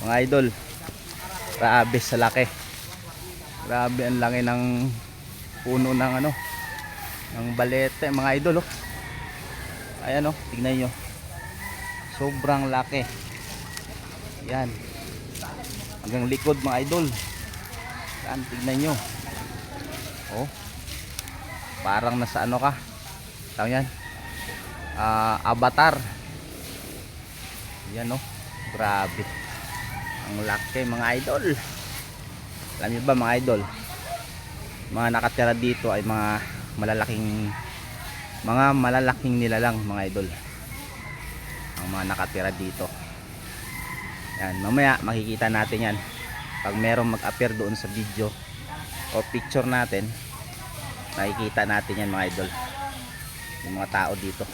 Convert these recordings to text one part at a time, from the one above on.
Mga idol. Grabe sa laki. Grabe ang laki ng puno ng ano ng balete mga idol oh. Ayan oh, tignan nyo. Sobrang laki. Yan. Hanggang likod mga idol. Yan, tignan nyo. Oh. Parang nasa ano ka? Tawag yan. Ah, avatar. Yan oh. Grabe. Ang laki mga idol. Alam niyo ba mga idol? Mga nakatira dito ay mga malalaking mga malalaking nilalang mga idol. Ang mga nakatira dito. Yan, mamaya makikita natin yan. Pag merong mag-appear doon sa video o picture natin, makikita natin yan mga idol. Yung mga tao dito.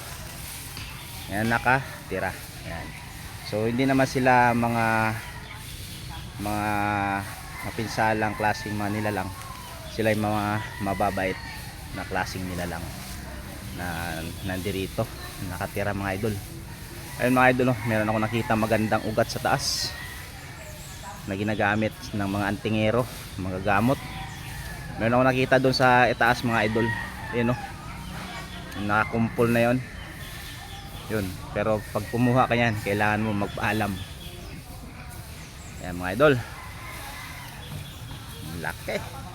Yan nakatira. Yan. So hindi naman sila mga mga mapinsalang klaseng mga nilalang. Sila yung mga mababait na klaseng nilalang na nandirito nakatira mga idol. Ayun mga idol, oh, meron ako nakita magandang ugat sa taas na ginagamit ng mga antingero, mga gamot. Meron ako nakita doon sa itaas mga idol. Ayun oh. Nakakumpol na 'yon. Yun. Pero pag kumuha ka yan, kailangan mo magpaalam. Ayan mga idol. Laki.